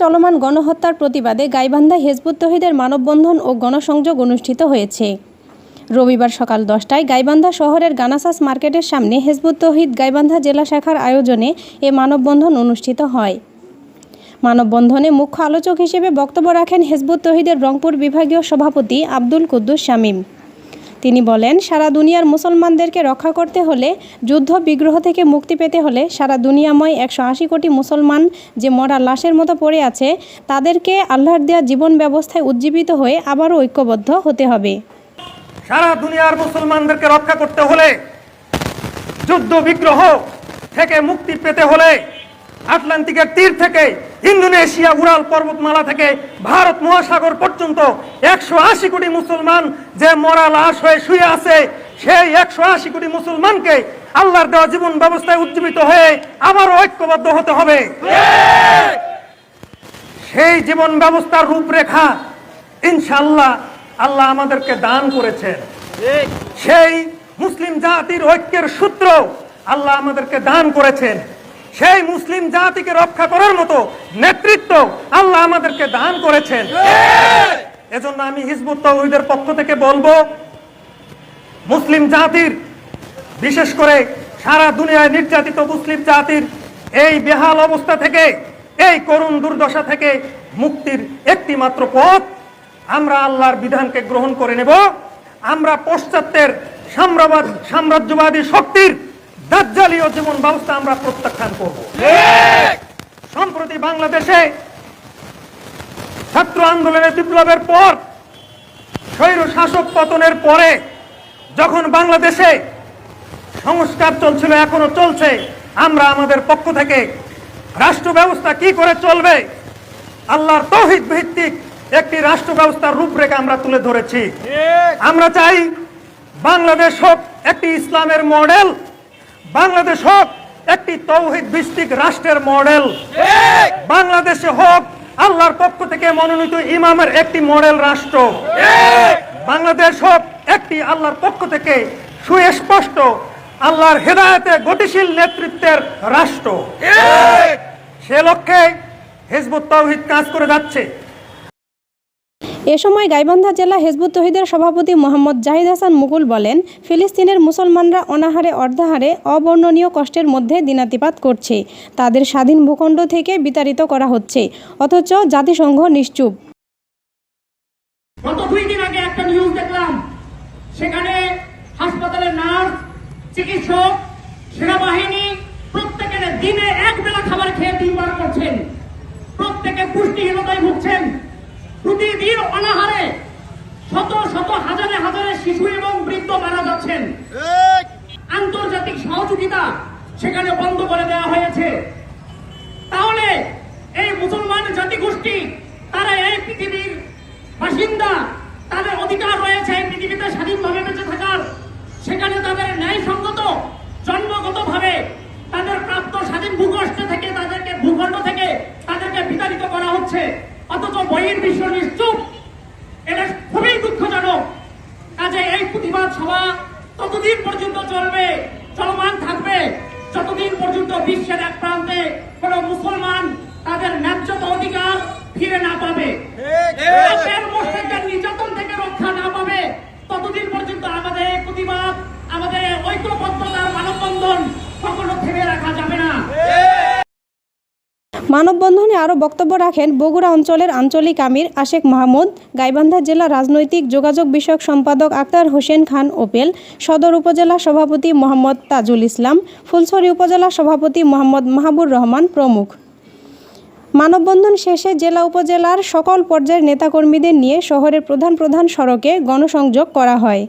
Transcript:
চলমান গণহত্যার প্রতিবাদে গাইবান্ধা হেজবুত তহিদের মানববন্ধন ও গণসংযোগ অনুষ্ঠিত হয়েছে। রবিবার সকাল দশটায় গাইবান্ধা শহরের গানাসাস মার্কেটের সামনে হেজবুত তহিদ গাইবান্ধা জেলা শাখার আয়োজনে এ মানববন্ধন অনুষ্ঠিত হয়। মানববন্ধনে মুখ্য আলোচক হিসেবে বক্তব্য রাখেন হেজবুত তহিদের রংপুর বিভাগীয় সভাপতি আব্দুল কুদ্দুস শামীম। তিনি বলেন, সারা দুনিয়ার মুসলমানদেরকে রক্ষা করতে হলে, যুদ্ধ বিগ্রহ থেকে মুক্তি পেতে হলে সারা দুনিয়াময় একশো আশি কোটি মুসলমান যে মরা লাশের মতো পড়ে আছে, তাদেরকে আল্লাহর দেওয়া জীবন ব্যবস্থায় উজ্জীবিত হয়ে আবারও ঐক্যবদ্ধ হতে হবে। সারা দুনিয়ার মুসলমানদেরকে রক্ষা করতে হলে, যুদ্ধ বিগ্রহ থেকে মুক্তি পেতে হলে আটলান্টিকের তীর থেকে, ইন্দোনেশিয়া উড়াল পর্বতমালা থেকে, ভারত মহাসাগর পর্যন্ত একশো আশি কোটি মুসলমান যে মরা লাশ হয়ে শুয়ে আছে, সেই একশো আশি কোটি মুসলমানকে আল্লাহর দেওয়া জীবন ব্যবস্থায় উজ্জীবিত হয়ে আবারও ঐক্যবদ্ধ হতে হবে। সেই জীবন ব্যবস্থার রূপরেখা ইনশাল্লাহ আল্লাহ আমাদেরকে দান করেছেন। সেই মুসলিম জাতির ঐক্যের সূত্র আল্লাহ আমাদেরকে দান করেছেন। সেই মুসলিম জাতিকে রক্ষা করার মতো নেতৃত্ব আল্লাহ আমাদেরকে দান করেছেন। এজন্য আমি হিজবুত তৌহিদের পক্ষ থেকে বলব, মুসলিম জাতির, বিশেষ করে সারা দুনিয়ায় নির্যাতিত মুসলিম জাতির এই বেহাল অবস্থা থেকে, এই করুণ দুর্দশা থেকে মুক্তির একটি মাত্র পথ আমরা আল্লাহর বিধানকে গ্রহণ করে নেব। আমরা পশ্চাত্যের সাম্রাবাদ সাম্রাজ্যবাদী শক্তির দাজ্জালীয় জীবন ব্যবস্থা আমরা প্রত্যাখ্যান করব। সম্প্রতি বাংলাদেশে ছাত্র আন্দোলনের বিপ্লবের পর স্বৈর শাসক পতনের পরে যখন বাংলাদেশে সংস্কার চলছিল এখনও চলছে আমরা আমাদের পক্ষ থেকে রাষ্ট্র ব্যবস্থা কি করে চলবে আল্লাহর তৌহিদ ভিত্তিক একটি রাষ্ট্র ব্যবস্থার রূপরেখা আমরা তুলে ধরেছি। আমরা চাই বাংলাদেশ হোক একটি ইসলামের মডেল বাংলাদেশ হোক একটি তৌহিদ ভিত্তিক রাষ্ট্রের মডেল। বাংলাদেশে হোক আল্লাহর পক্ষ থেকে মনোনীত ইমামের একটি মডেল রাষ্ট্র। বাংলাদেশ হোক একটি আল্লাহর পক্ষ থেকে সুস্পষ্ট আল্লাহর হেদায়তে গতিশীল নেতৃত্বের রাষ্ট্র। সে লক্ষ্যে হিজবুত তৌহিদ কাজ করে যাচ্ছে। এ সময় গাইবান্ধা জেলা হেজবুত তহিদের সভাপতি মোহাম্মদ জাহিদ হাসান মুকুল বলেন, ফিলিস্তিনের মুসলমানরা অনাহারে অর্ধাহারে অবর্ণনীয় কষ্টের মধ্যে দিনাতিপাত করছে। তাদের স্বাধীন ভূখণ্ড থেকে বিতাড়িত করা হচ্ছে। অথচ জাতিসংঘ নিশ্চুপ। সেখানে প্রত্যেকে পুষ্টিহীনতায় ভুগছেন। প্রতিদিন অনাহারে শত শত হাজারে হাজারে শিশু এবং বৃদ্ধ মারা যাচ্ছেন। আন্তর্জাতিক সহযোগিতা সেখানে বন্ধ করে দেওয়া হয়েছে। তাহলে এই মুসলমান জাতিগোষ্ঠী তারা এই পৃথিবীর বাসিন্দা তাদের অধিকার রয়েছে এই পৃথিবীতে স্বাধীনভাবে বেঁচে থাকার। সেখানে তাদের ন্যায়সঙ্গত জন্মগতভাবে তাদের প্রাপ্ত স্বাধীন ভূখণ্ড থেকে তাদেরকে ভূখণ্ড থেকে তাদেরকে বিতাড়িত করা হচ্ছে। অথচ বইয়ের বিষয় নিশ্চুপ। এটা খুবই দুঃখজনক। কাজে এই প্রতিবাদ সভা ততদিন পর্যন্ত চলবে, চলমান থাকবে। যতদিন পর্যন্ত বিশ্বের এক প্রান্তে কোন মুসলমান তাদের ন্যায্যত অধিকার ফিরে না পাবে কাফের মুশরিকদের নির্যাতন থেকে রক্ষা না পাবে ততদিন পর্যন্ত আমাদের এই প্রতিবাদ আমাদের এই ঐক্যবদ্ধতার মানববন্ধন কখনো থেমে রাখা যাবে না মানববন্ধনে আরও বক্তব্য রাখেন বগুড়া অঞ্চলের আঞ্চলিক আমির আশেক মাহমুদ, গাইবান্ধা জেলা রাজনৈতিক যোগাযোগ বিষয়ক সম্পাদক আক্তার হোসেন খান ওপেল, সদর উপজেলা সভাপতি মোহাম্মদ তাজুল ইসলাম, ফুলছড়ি উপজেলা সভাপতি মোহাম্মদ মাহাবুর রহমান প্রমুখ। মানববন্ধন শেষে জেলা উপজেলার সকল পর্যায়ের নেতাকর্মীদের নিয়ে শহরের প্রধান প্রধান সড়কে গণসংযোগ করা হয়।